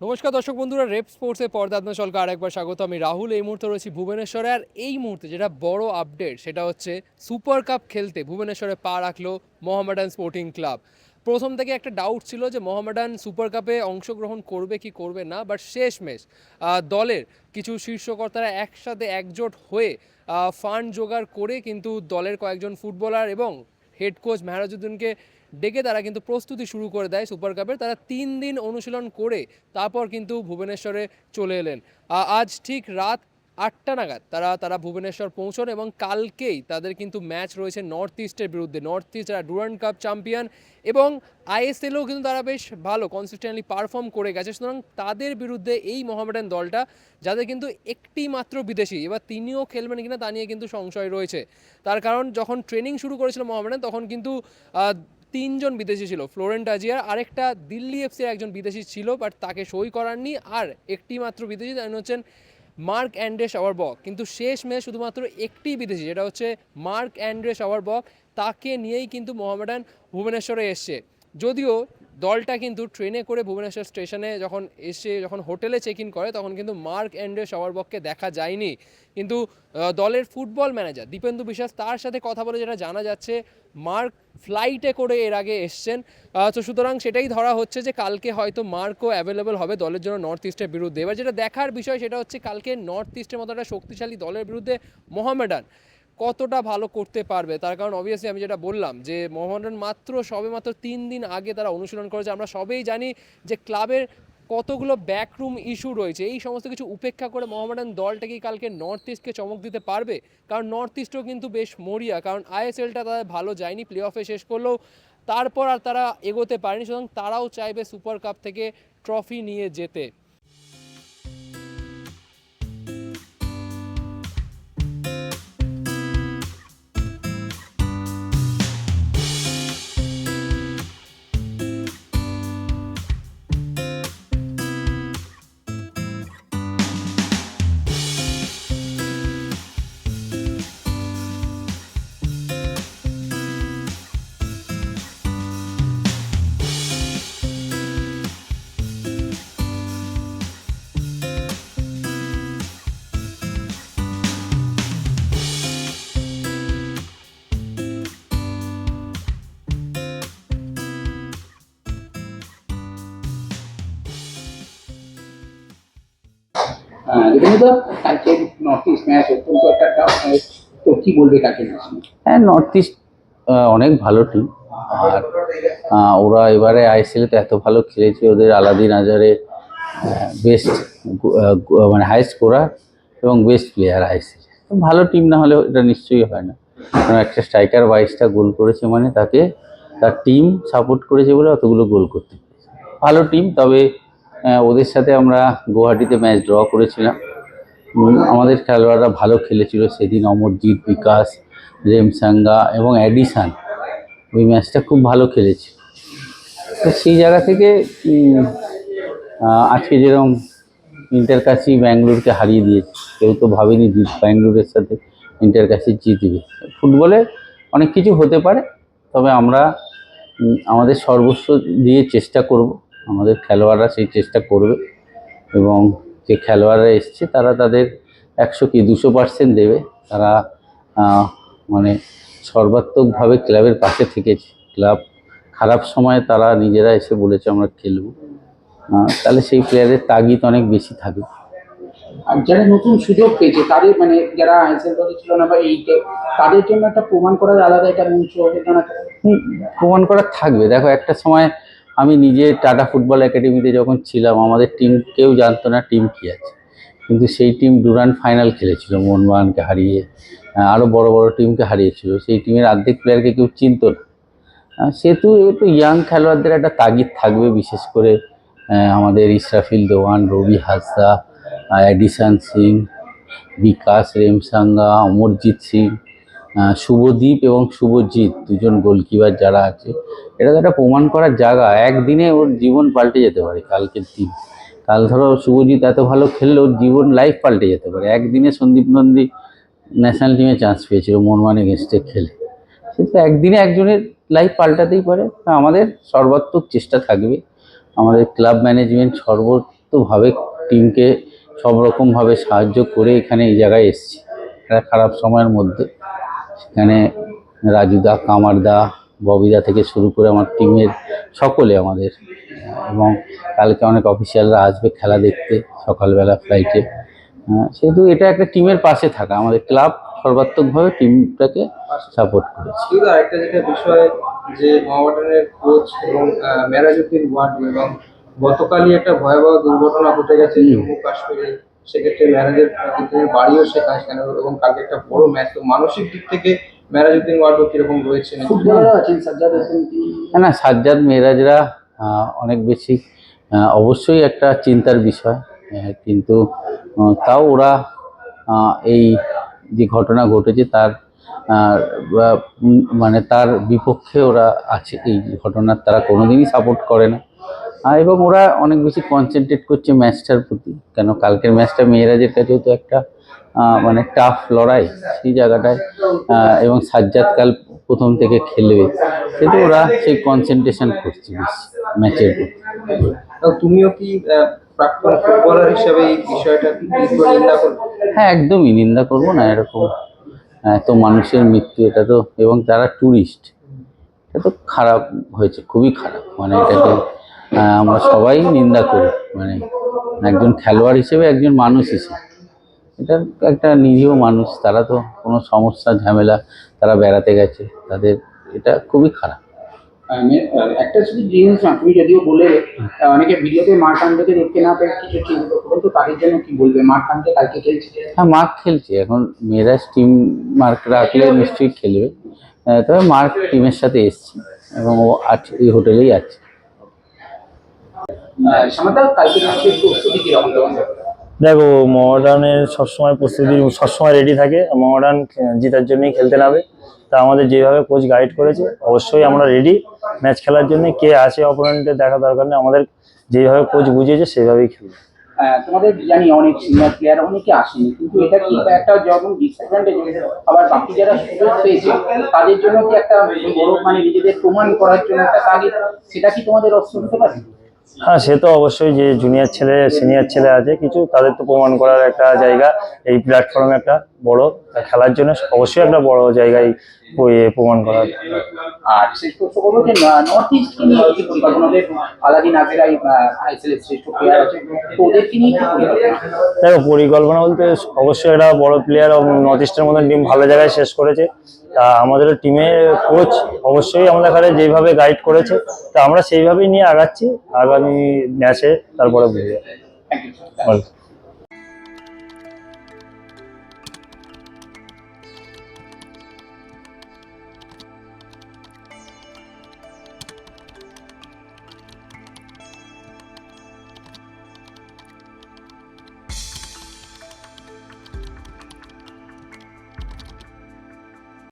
নমস্কার দর্শক বন্ধুরা, রেপ স্পোর্টসে পর্দা আপনার আরেকবার স্বাগত আমি রাহুল, এই মুহূর্তে রয়েছি ভুবনেশ্বরে আর এই মুহূর্তে যেটা বড় আপডেট সেটা হচ্ছে সুপার কাপ খেলতে ভুবনেশ্বরে পা রাখল মোহামেডান স্পোর্টিং ক্লাব প্রথম থেকে একটা ডাউট ছিল যে মোহামেডান সুপার কাপে অংশগ্রহণ করবে কি করবে না বাট শেষমেশ দলের কিছু শীর্ষকর্তারা একসাথে একজোট হয়ে ফান্ড জোগাড় করে কিন্তু দলের কয়েকজন ফুটবলার এবং হেড কোচ মেহরাজউদ্দিনকে ডেকে তারা কিন্তু প্রস্তুতি শুরু করে দেয় সুপার কাপের। তারা তিন দিন অনুশীলন করে তারপর কিন্তু ভুবনেশ্বরে চলে এলেন। আজ ঠিক রাত আটটা নাগাদ তারা তারা ভুবনেশ্বর পৌঁছন এবং কালকেই তাদের কিন্তু ম্যাচ রয়েছে নর্থ ইস্টের বিরুদ্ধে। নর্থ ইস্ট যারা ডুরান্ড কাপ চ্যাম্পিয়ন এবং আইএসএলও কিন্তু তারা বেশ ভালো কনসিস্টেন্টলি পারফর্ম করে গেছে। সুতরাং তাদের বিরুদ্ধে এই মোহামেডান দলটা, যাদের কিন্তু একটি মাত্র বিদেশি, এবার তিনিও খেলবেন কিনা তা নিয়ে কিন্তু সংশয় রয়েছে। তার কারণ যখন ট্রেনিং শুরু করেছিল মোহামেডান তখন কিন্তু তিনজন বিদেশি ছিল, ফ্লোরেন্ট আজিয়ার, আরেকটা দিল্লি এফসির একজন বিদেশি ছিল বাট তাকে সই করাননি, আর একটি মাত্র বিদেশি তিনি হচ্ছেন মার্ক অ্যান্ড্রে শাওয়ারবক কিন্তু শেষ মেয়ে শুধুমাত্র একটি বিদেশি, যেটা হচ্ছে মার্ক অ্যান্ড্রেস আওয়ার শাওয়ারবক তাকে নিয়েই কিন্তু মোহামেডান ভুবনেশ্বরে এসছে। যদিও দলটা কিন্তু ট্রেনে করে ভুবনেশ্বর স্টেশনে যখন এসে যখন হোটেলে চেক ইন করে, তখন কিন্তু মার্ক অ্যান্ড্রে শাওয়ারবককে দেখা যায়নি। কিন্তু দলের ফুটবল ম্যানেজার দীপেন্দু বিশ্বাস তার সাথে কথা বলে যেটা জানা যাচ্ছে মার্ক ফ্লাইটে করে এর আগে এসছেন। তো সুতরাং সেটাই ধরা হচ্ছে যে কালকে হয়তো মার্কও অ্যাভেলেবল হবে দলের জন্য নর্থ ইস্টের বিরুদ্ধে। এবার যেটা দেখার বিষয় সেটা হচ্ছে কালকে নর্থ ইস্টের মতো একটা শক্তিশালী দলের বিরুদ্ধে মোহামেডান। কতটা ভালো করতে পারবে? তার কারণ অবভিয়াসলি আমি যেটা বললাম যে মোহামেডান মাত্র সবে মাত্র তিন দিন আগে তারা অনুশীলন করেছে। আমরা সবেই জানি যে ক্লাবের কতগুলো ব্যাকরুম ইস্যু রয়েছে। এই সমস্ত কিছু উপেক্ষা করে মোহামেডান দলটা কি কালকে নর্থ ইস্টকে চমক দিতে পারবে? কারণ নর্থ ইস্টও কিন্তু বেশ মরিয়া। কারণ আইএসএলটা তাদের ভালো যায়নি প্লে অফে শেষ করলেও। তারপর আর তারা এগোতে পারেনি, সুতরাং তারাও চাইবে সুপার কাপ থেকে ট্রফি নিয়ে যেতে। হ্যাঁ নর্থ ইস্ট অনেক ভালো টিম আর ওরা এবারে আইসিএল তো এত ভালো খেলেছে, ওদের আলাদিন আজারে বেস্ট মানে হাই স্কোরার এবং বেস্ট প্লেয়ার আইসিএল ভালো টিম না হলে এটা নিশ্চয়ই হয় না। কারণ একটা স্ট্রাইকার বাইশটা গোল করেছে মানে তাকে, তার টিম সাপোর্ট করেছে বলে অতগুলো গোল করতে ভালো টিম তবে ওদের সাথে আমরা গুয়াহাটিতে ম্যাচ ড্র করেছিলাম। আমাদের খেলোয়াড়রা ভালো খেলেছিল। সেদিন অমরজিৎ, বিকাশ রেমসাঙ্গা এবং অ্যাডিসান ওই ম্যাচটা খুব ভালো খেলেছে। তো সেই জায়গা থেকে আজকে যেরকম ইন্টার কাশি ব্যাঙ্গালোরকে হারিয়ে দিয়েছে, কেউ তো ভাবেনি ব্যাঙ্গালোরের সাথে ইন্টার কাশি জিতবে। ফুটবলে অনেক কিছু হতে পারে, তবে আমরা আমাদের সর্বস্ব দিয়ে চেষ্টা করব। আমাদের খেলোয়াড়রা সেই চেষ্টা করবে এবং যে খেলোয়াড়রা এসছে তারা তাদের একশো কি দুশো পার্সেন্ট দেবে। তারা মানে সর্বাত্মকভাবে ক্লাবের পাশে থেকেছে। ক্লাব খারাপ সময়ে তারা নিজেরা এসে বলেছে আমরা খেলব। তাহলে সেই প্লেয়ারের তাগিদ অনেক বেশি থাকে আর যারা নতুন সুযোগ পেয়েছে তাদের মানে যারা দলে ছিল না বা এইটে তাদের জন্য একটা প্রমাণ করার আলাদা একটা মঞ্চ প্রমাণ করা থাকবে। দেখো একটা সময় আমি নিজে টাটা ফুটবল একাডেমিতে যখন ছিলাম আমাদের টিম কেউ জানতো না টিম কী আছে। কিন্তু সেই টিম ডুরান্ড ফাইনাল খেলেছিল মোহনবাগানকে হারিয়ে আহ, আরও বড় বড় টিমকে হারিয়েছিল। সেই টিমের অর্ধেক প্লেয়ারকে কেউ চিনতো না। সেহেতু একটু ইয়াং খেলোয়াড়দের একটা তাগিদ থাকবে বিশেষ করে আমাদের ইসরাফিল দেওয়ান রবি হাসদা এডিশন সিং বিকাশ রেমসাঙ্গা অমরজিৎ সিং। শুভদীপ এবং শুভজিৎ, দুজন গোলকিপার যারা আছে, এটা তো একটা প্রমাণ করার জায়গা। একদিনে ওর জীবন পাল্টে যেতে পারে কালকের দিন কাল ধরো শুভজিৎ এত ভালো খেললে, ওর জীবন লাইফ পাল্টে যেতে পারে। একদিনে সন্দীপ নন্দী ন্যাশনাল টিমে চান্স পেয়েছিল মোহনবাগান এগেনস্টে খেলে। কিন্তু একদিনে একজনের লাইফ পাল্টাতেই পারে। আমাদের সর্বাত্মক চেষ্টা থাকবে। আমাদের ক্লাব ম্যানেজমেন্ট সর্ব সমস্তভাবে টিমকে সব রকমভাবে সাহায্য করে এখানে এই জায়গায় এসেছি। একটা খারাপ সময়ের মধ্যে। সেখানে রাজুদা কামারদা ববিদা থেকে শুরু করে আমার টিমের সকলে আমাদের। এবং কালকে অনেক অফিসিয়ালরা আসবে খেলা দেখতে সকালবেলা ফ্লাইটে সেহেতু এটা একটা টিমের পাশে থাকা। আমাদের ক্লাব সর্বাত্মকভাবে টিমটাকে সাপোর্ট করেছে। আরেকটা যেটা বিষয় যে মহাবাডানের কোচ এবং আহ, ওয়ার্ড এবং গতকালই একটা ভয়াবহ দুর্ঘটনা ঘটে গেছে জম্মু কাশ্মীরে সেক্ষেত্রে মেরাজউদ্দিনের বাড়িও সেখানে কেন? এবং কালকে একটা বড় ম্যাচ তো মানসিক দিক থেকে মেরাজউদ্দিন ওয়ার্ডও কীরকম রয়েছে হ্যাঁ, না সাজ্জাদ মেয়েরাজরা আহ, অনেক বেশি অবশ্যই একটা চিন্তার বিষয় কিন্তু তাও ওরা এই যে ঘটনা ঘটেছে তার মানে তার বিপক্ষে ওরা আছে এই ঘটনার তারা কোনোদিনই সাপোর্ট করে না। এবং ওরা অনেক বেশি কনসেন্ট্রেট করছে ম্যাচটার প্রতি। কেন কালকের ম্যাচটা মেয়েরাজের কাছেও তো একটা মানে টাফ লড়াই সেই জায়গাটায় এবং সাজ্জাদ কাল প্রথম থেকে খেলবে। সেটা ওরা সেই কনসেন্ট্রেশন করছে বেশি ম্যাচের প্রতি। তুমিও কি প্রাক্তন ফুটবলার হিসেবে এই বিষয়টা নিন্দা হ্যাঁ একদমই নিন্দা করব না এরকম। এত মানুষের মৃত্যু এটা তো এবং তারা ট্যুরিস্ট এটা তো খারাপ হয়েছে খুবই খারাপ। মানে এটাকে আমরা সবাই নিন্দা করি। মানে একজন খেলোয়াড় হিসেবে একজন মানুষ হিসেবে। এটা একটা নিরীহ মানুষ তারা তো কোনো সমস্যা ঝামেলা তারা বেড়াতে গেছে। তাদের এটা খুবই খারাপ। একটা শুধু জিনিস না তুমি যদিও বলে অনেকে ভিডিওতে মার কান্দকে দেখতে না পেয়ে কিছু চিন্তা করুন তো তাদের জন্য কি বলবে? মার কান্দকে কালকে খেলছে? হ্যাঁ মার্ক খেলছে। এখন মেয়েরাজ টিম মার্ক রাখলে নিশ্চয়ই খেলবে। তবে মার্ক টিমের সাথে এসছে এবং ও আছে এই হোটেলেই আছে সামাদা কালকে ম্যাচের প্রস্তুতি কীরকম তোমাদের দেখো মহারানের সবসময় প্রস্তুতি সবসময় রেডি থাকে। মহারান জেতার জন্যই খেলতে নামে। তা আমাদের যেভাবে কোচ গাইড করেছে অবশ্যই আমরা রেডি ম্যাচ খেলার জন্য কে আছে অপোনেন্টের দেখা দরকার নেই। আমাদের যেভাবে কোচ বুঝিয়েছে সেভাবেই খেলবে। তোমাদের জানি অনেক সিনিয়র প্লেয়ার অনেকে আসেনি কিন্তু এটা কি একটা যখন ডিসঅ্যাডভান্টেজ আবার বাকি যারা সুযোগ পেয়েছে তাদের জন্য কি একটা বড় মানে নিজেদের প্রমাণ করার জন্য একটা তাগিদ সেটা কি তোমাদের অস্ত্র হতে পারে হ্যাঁ সে তো অবশ্যই যে জুনিয়র ছেলে সিনিয়র ছেলে আছে, কিছু তাদের তো প্রমাণ করার একটা জায়গা এই প্ল্যাটফর্মে একটা বড় খেলার জন্য অবশ্যই একটা বড় জায়গায় প্রমাণ করার আর শেষ যে নর্থ ইস্ট নিয়ে কি পরিকল্পনা আলাদিন আজেরাই আইসিএল শ্রেষ্ঠ প্লেয়ার আছে। তো ওদেরকে নিয়ে দেখো পরিকল্পনা বলতে অবশ্যই একটা বড় প্লেয়ার নর্থ ইস্টের মতন টিম ভালো জায়গায় শেষ করেছে। তা আমাদের টিমের কোচ অবশ্যই আমাদের কাছে যেভাবে গাইড করেছে তা আমরা সেইভাবেই নিয়ে আগাচ্ছি আগামী ম্যাচে তারপরে বুঝবে থ্যাংক ইউ